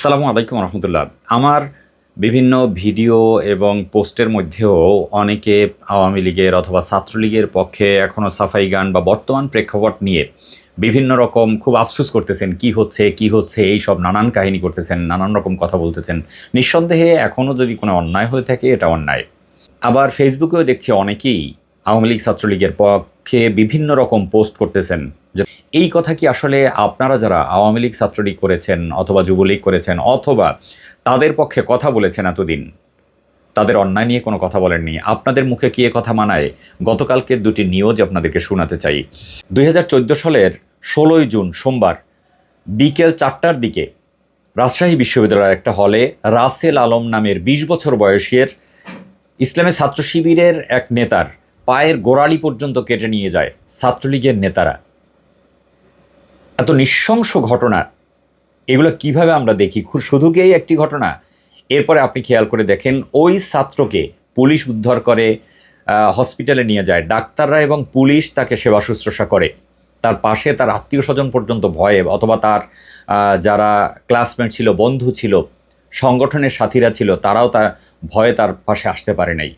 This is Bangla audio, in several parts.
আসসালামু আলাইকুম রহমতুল্লাহ। আমার বিভিন্ন ভিডিও এবং পোস্টের মধ্যেও অনেকে আওয়ামী লীগের অথবা ছাত্রলীগের পক্ষে এখনও সাফাই গান বা বর্তমান প্রেক্ষাপট নিয়ে বিভিন্ন রকম খুব আফসোস করতেছেন, কি হচ্ছে কি হচ্ছে, এই সব নানান কাহিনী করতেছেন, নানান রকম কথা বলতেছেন। নিঃসন্দেহে এখনও যদি কোনো অন্যায় হয়ে থাকে, এটা অন্যায়। আবার ফেসবুকেও দেখছি অনেকেই আওয়ামী লীগ, ছাত্রলীগের পক্ষে বিভিন্ন রকম পোস্ট করতেছেন। এই কথা কি আসলে আপনারা যারা আওয়ামী লীগ ছাত্রলীগ করেছেন অথবা যুবলীগ করেছেন অথবা তাদের পক্ষে কথা বলেছেন এতদিন, তাদের অন্যায় নিয়ে কোনো কথা বলেননি, আপনাদের মুখে কি কথা মানায়? গতকালকের দুটি নিউজ আপনাদেরকে শোনাতে চাই। দু হাজার চোদ্দ সালের ষোলোই জুন সোমবার বিকেল চারটার দিকে রাজশাহী বিশ্ববিদ্যালয়ের একটা হলে রাসেল আলম নামের ২০ বছর বয়সের ইসলামী ছাত্র শিবিরের এক নেতার পায়ের গোড়ালি পর্যন্ত কেটে নিয়ে যায় ছাত্রলীগের নেতারা। এত নৃশংস ঘটনা, এগুলো কীভাবে আমরা দেখি? খুব শুধু কি এই একটি ঘটনা? এরপরে আপনি খেয়াল করে দেখেন, ওই ছাত্রকে পুলিশ উদ্ধার করে হসপিটালে নিয়ে যায়। ডাক্তাররা এবং পুলিশ তাকে সেবা শুশ্রূষা করে। তার পাশে তার আত্মীয় স্বজন পর্যন্ত ভয়ে, অথবা তার যারা ক্লাসমেট ছিল, বন্ধু ছিল, সংগঠনের সাথীরা ছিল, তারাও তার ভয়ে তার পাশে আসতে পারে নাই।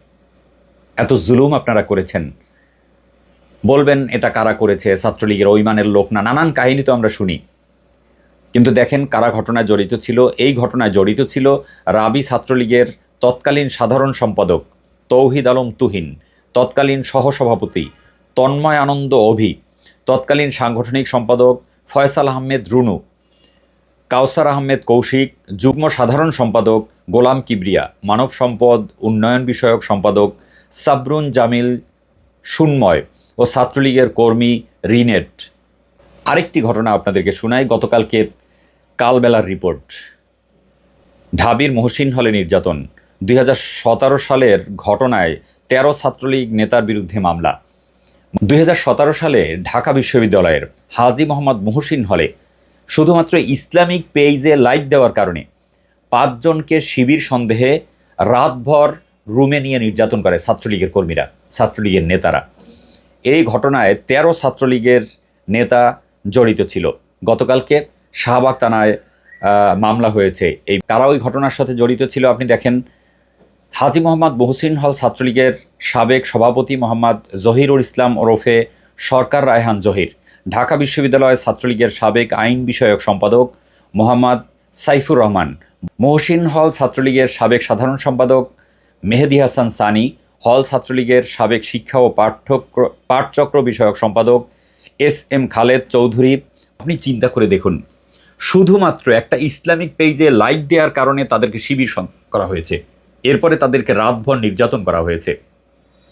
এত জুলুম আপনারা করেছেন। বলবেন, এটা কারা করেছে? ছাত্রলীগের ওই মানের লোক না? নানান কাহিনী তো আমরা শুনি। কিন্তু দেখেন, কারা ঘটনায় জড়িত ছিল? এই ঘটনায় জড়িত ছিল রাবি ছাত্রলীগের তৎকালীন সাধারণ সম্পাদক তৌহিদ আলম তুহিন, তৎকালীন সহসভাপতি তন্ময় আনন্দ অভি, তৎকালীন সাংগঠনিক সম্পাদক ফয়সাল আহমেদ রুনু কাউসার আহমেদ কৌশিক, যুগ্ম সাধারণ সম্পাদক গোলাম কিবরিয়া, মানব সম্পদ উন্নয়ন বিষয়ক সম্পাদক সাবরুন জামিল সুন্ময় ও ছাত্রলীগের কর্মী রিনেট। আরেকটি ঘটনা আপনাদেরকে শোনাই, গতকালকে কালবেলার রিপোর্ট। ঢাবির মহসিন হলে নির্যাতন, দুই হাজার সতেরো সালের ঘটনায় তেরো ছাত্রলীগ নেতার বিরুদ্ধে মামলা। দুই হাজার সতেরো সালে ঢাকা বিশ্ববিদ্যালয়ের হাজি মোহাম্মদ মহসিন হলে শুধুমাত্র ইসলামিক পেজে লাইক দেওয়ার কারণে পাঁচজনকে শিবির সন্দেহে রাতভর রুমে নিয়ে নির্যাতন করে ছাত্রলীগের কর্মীরা, ছাত্রলীগের নেতারা। এই ঘটনায় তেরো ছাত্রলীগের নেতা জড়িত ছিল। গতকালকে শাহবাগ থানায় মামলা হয়েছে। এই কারা ওই ঘটনার সাথে জড়িত ছিল আপনি দেখেন, হাজি মোহাম্মদ মহসিন হল ছাত্রলীগের সাবেক সভাপতি মোহাম্মদ জহিরুল ইসলাম ওরফে সরকার রায়হান জহির। ঢাকা বিশ্ববিদ্যালয় ছাত্রলীগের সাবেক আইন বিষয়ক সম্পাদক মোহাম্মদ সাইফুর রহমান, মহসিন হল ছাত্রলীগের সাবেক সাধারণ সম্পাদক মেহেদি হাসান সানি, হল ছাত্রলীগের সাবেক শিক্ষা ও পাঠ্যক্র, পাঠচক্র বিষয়ক সম্পাদক এস এম খালেদ চৌধুরী। আপনি চিন্তা করে দেখুন, শুধুমাত্র একটা ইসলামিক পেজে লাইক দেওয়ার কারণে তাদেরকে শিবির করা হয়েছে। এরপরে তাদেরকে রাতভর নির্যাতন করা হয়েছে।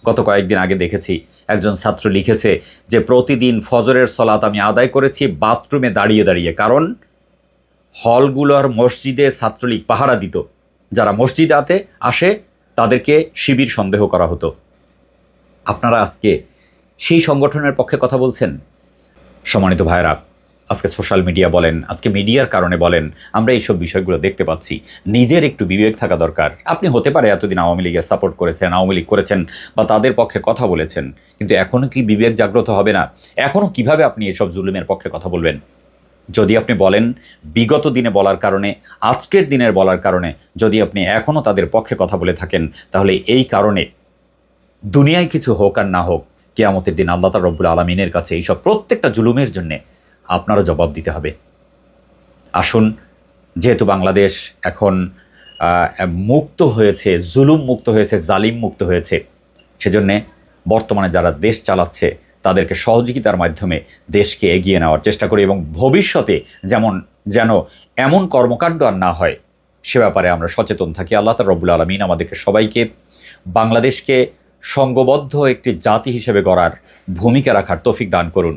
গত কয়েকদিন আগে দেখেছি, একজন ছাত্র লিখেছে যে প্রতিদিন ফজরের সলাত আমি আদায় করেছি বাথরুমে দাঁড়িয়ে দাঁড়িয়ে। কারণ হলগুলোর মসজিদে ছাত্রলীগ পাহারা দিত। যারা মসজিদে আতে, আসে, তাদেরকে শিবির সন্দেহ করা হতো। আপনারা আজকে সেই সংগঠনের পক্ষে কথা বলছেন? সম্মানিত ভাইরা আজকে সোশ্যাল মিডিয়া বলেন, আজকে মিডিয়ার কারণে বলেন, আমরা এইসব বিষয়গুলো দেখতে পাচ্ছি। নিজের একটু বিবেক থাকা দরকার। আপনি হতে পারে এতদিন আওয়ামী লীগের সাপোর্ট করেছেন, আওয়ামী লীগ করেছেন বা তাদের পক্ষে কথা বলেছেন, কিন্তু এখনও কি বিবেক জাগ্রত হবে না? এখনও কীভাবে আপনি এসব জুলুমের পক্ষে কথা বলবেন? যদি আপনি বলেন, বিগত দিনে বলার কারণে, আজকের দিনের বলার কারণে, যদি আপনি এখনও তাদের পক্ষে কথা বলে থাকেন, তাহলে এই কারণে, দুনিয়ায় কিছু হোক আর না হোক, কেয়ামতের দিন আল্লাহ রব্বুল আলমিনের কাছে এইসব প্রত্যেকটা জুলুমের জন্যে আপনারও জবাব দিতে হবে। আসুন, যেহেতু বাংলাদেশ এখন মুক্ত হয়েছে, জুলুম মুক্ত হয়েছে, জালিম মুক্ত হয়েছে, সেজন্যে বর্তমানে যারা দেশ চালাচ্ছে, তাদেরকে সহযোগিতার মাধ্যমে দেশকে এগিয়ে নেওয়ার চেষ্টা করি এবং ভবিষ্যতে যেমন, যেন এমন কর্মকাণ্ড আর না হয়, সে ব্যাপারে আমরা সচেতন থাকি। আল্লাহ তার রবুল আলমিন আমাদেরকে সবাইকে বাংলাদেশকে সঙ্গবদ্ধ একটি জাতি হিসেবে গড়ার ভূমিকা রাখার তৌফিক দান করুন।